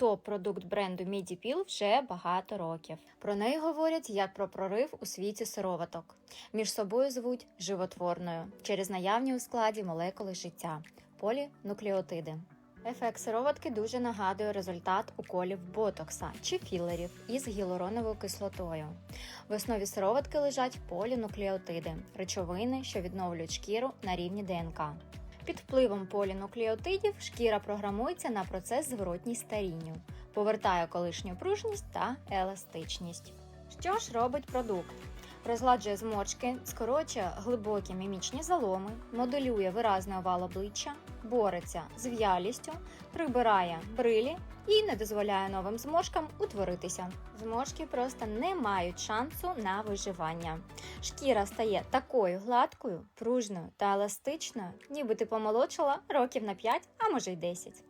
топ-продукт бренду Мідіпіл вже багато років. Про неї говорять як про прорив у світі сироваток. Між собою звуть животворною через наявні у складі молекули життя полінуклеотиди. Ефект сироватки дуже нагадує результат уколів ботокса чи філерів із гіалуроновою кислотою. В основі сироватки лежать полінуклеотиди речовини, що відновлюють шкіру на рівні ДНК. Під впливом полінуклеотидів шкіра програмується на процес зворотній старінню, повертає колишню пружність та еластичність. Що ж робить продукт? Розгладжує зморшки, скорочує глибокі мімічні заломи, моделює виразний овал обличчя, бореться з в'ялістю, прибирає брилі і не дозволяє новим зморшкам утворитися. Зморшки просто не мають шансу на виживання. Шкіра стає такою гладкою, пружною та еластичною, ніби ти помолодшала років на 5, а може й 10.